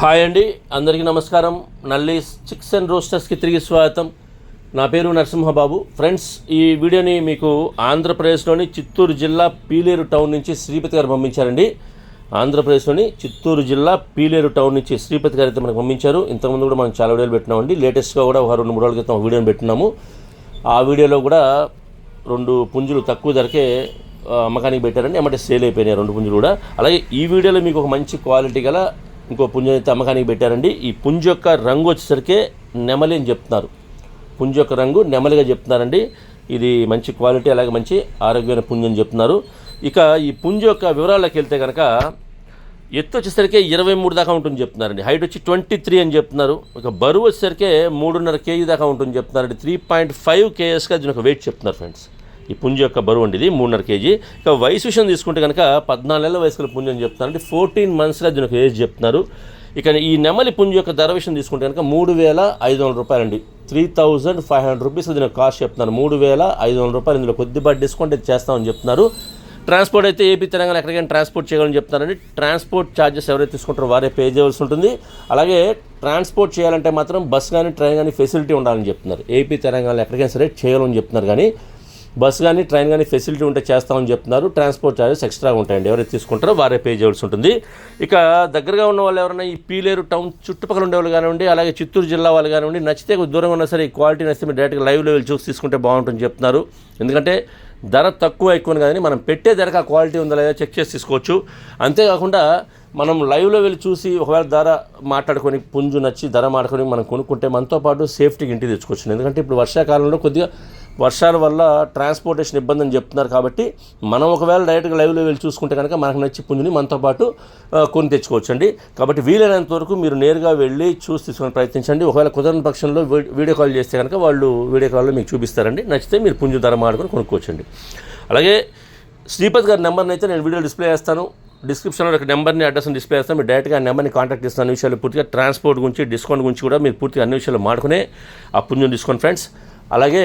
Hi అండి అందరికీ నమస్కారం. నల్లి చిక్స్ అండ్ రోస్టర్స్కి తిరిగి స్వాగతం. నా పేరు నరసింహబాబు. ఫ్రెండ్స్ ఈ వీడియోని మీకు ఆంధ్రప్రదేశ్లోని చిత్తూరు జిల్లా పీలేరు టౌన్ నుంచి శ్రీపతి గారు పంపించారండి. ఆంధ్రప్రదేశ్లోని చిత్తూరు జిల్లా పీలేరు టౌన్ నుంచి శ్రీపతి గారు అయితే మనకు పంపించారు. ఇంతకుముందు కూడా మనం చాలా వీడియోలు పెట్టినామండి. లేటెస్ట్గా కూడా ఒక రెండు మూడు రోజుల క్రితం వీడియోని పెట్టినాము. ఆ వీడియోలో కూడా రెండు పుంజులు తక్కువ ధరకే అమ్మకానికి పెట్టారండి. ఏమంటే సేల్ అయిపోయినాయి రెండు పుంజులు కూడా. అలాగే ఈ వీడియోలో మీకు ఒక మంచి క్వాలిటీ గల ఇంకో పుంజం అయితే అమ్మకానికి పెట్టారండి. ఈ పుంజ యొక్క రంగు వచ్చేసరికి నెమలి అని చెప్తున్నారు. పుంజ యొక్క రంగు నెమలిగా చెప్తున్నారండి. ఇది మంచి క్వాలిటీ అలాగే మంచి ఆరోగ్యమైన పుంజం అని చెప్తున్నారు. ఇక ఈ పుంజ యొక్క వివరాల్లోకి వెళ్తే కనుక ఎత్తు వచ్చేసరికి ఇరవై మూడు దాకా ఉంటుంది చెప్తున్నారండి. హైట్ వచ్చి ట్వంటీ త్రీ అని చెప్తున్నారు. ఇక బరువు వచ్చేసరికి మూడున్నర కేజీ దాకా ఉంటుంది చెప్తున్నారండి. త్రీ పాయింట్ ఫైవ్ కేఎస్గా దీని ఒక వెయిట్ చెప్తున్నారు ఫ్రెండ్స్. ఈ పుంజు యొక్క బరువు అండి ఇది మూడున్నర కేజీ. ఇక వయసు విషయం తీసుకుంటే కనుక పద్నాలుగు నెలల వయసులో పుంజు అని చెప్తున్నారండి ఫోర్టీన్ మంత్స్లో దీని ఒక ఏజ్ చెప్తున్నారు. ఇక ఈ నెమలి పుంజు యొక్క ధర విషయం తీసుకుంటే కనుక మూడు వేల ఐదు వందల రూపాయలండి three thousand five hundred rupees దీని కాస్ట్ చెప్తున్నారు. మూడు వేల ఐదు వందల రూపాయలు ఇందులో కొద్దిపాటి డిస్కౌంట్ అయితే చేస్తామని చెప్తున్నారు. ట్రాన్స్పోర్ట్ అయితే ఏపీ తెలంగాణ ఎక్కడికైనా ట్రాన్స్పోర్ట్ చేయాలని చెప్తున్నారండి. ట్రాన్స్పోర్ట్ ఛార్జెస్ ఎవరైతే తీసుకుంటారో వారే పే చేయవలసి ఉంటుంది. అలాగే ట్రాన్స్పోర్ట్ చేయాలంటే మాత్రం బస్ కానీ ట్రైన్ కానీ ఫెసిలిటీ ఉండాలని చెప్తున్నారు. ఏపీ తెలంగాణ ఎక్కడికైనా సరే చేయాలని చెప్తున్నారు. కానీ బస్ కానీ ట్రైన్ కానీ ఫెసిలిటీ ఉంటే చేస్తామని చెప్తున్నారు. ట్రాన్స్పోర్ట్ ఛార్జెస్ ఎక్స్ట్రా ఉంటాయండి. ఎవరైతే తీసుకుంటారో వారే పే చేయవలసి ఉంటుంది. ఇక దగ్గరగా ఉన్న వాళ్ళు ఎవరైనా ఈ పీలేరు టౌన్ చుట్టుపక్కల ఉండేవాళ్ళు కానివ్వండి అలాగే చిత్తూరు జిల్లా వాళ్ళు కానివ్వండి నచ్చితే కొద్ది దూరంగా ఉన్నా సరే ఈ క్వాలిటీ నచ్చితే మీరు డైరెక్ట్గా లైవ్ లెవెల్ చూసి తీసుకుంటే బాగుంటుంది చెప్తున్నారు. ఎందుకంటే ధర తక్కువ ఎక్కువ కానీ మనం పెట్టే ధరకు ఆ క్వాలిటీ ఉందా లేదా చెక్ చేసి తీసుకోవచ్చు. అంతేకాకుండా మనం లైవ్లో వెళ్ళి చూసి ఒకవేళ ధర మాట్లాడుకొని పుంజు నచ్చి ధర మాట్లాడుకొని మనం కొనుక్కుంటే మనతో పాటు సేఫ్టీకి ఇంటికి తెచ్చుకోవచ్చు. ఎందుకంటే ఇప్పుడు వర్షాకాలంలో కొద్దిగా వర్షాల వల్ల ట్రాన్స్పోర్టేషన్ ఇబ్బంది అని చెప్తున్నారు కాబట్టి మనం ఒకవేళ డైరెక్ట్గా లైవ్లో వెళ్ళి చూసుకుంటే కనుక మనకు నచ్చి పుంజుని మనతో పాటు కొని తెచ్చుకోవచ్చు అండి కాబట్టి వీలైనంత వరకు మీరు నేరుగా వెళ్ళి చూసి తీసుకొని ప్రయత్నించండి. ఒకవేళ కుదరని పక్షంలో వీడియో కాల్ చేస్తే కనుక వాళ్ళు వీడియో కాల్లో మీకు చూపిస్తారండి. నచ్చితే మీరు పుంజు ధర మాడుకొని కొనుక్కోవచ్చండి. అలాగే శ్రీపతి గారి నెంబర్ని అయితే నేను వీడియో డిస్ప్లే చేస్తాను. డిస్క్రిప్షన్లో ఒక నెంబర్ని అడ్రస్ని డిస్ప్లే చేస్తాను. మీరు డైరెక్ట్గా ఆ నెంబర్ని కాంటాక్ట్ చేస్తాను అన్ని విషయాలు పూర్తిగా ట్రాన్స్పోర్ట్ గురించి డిస్కౌంట్ గురించి కూడా మీరు పూర్తిగా అన్ని విషయాలు మాడుకునే ఆ పుంజుని డిస్కౌంట్ ఫ్రెండ్స్. అలాగే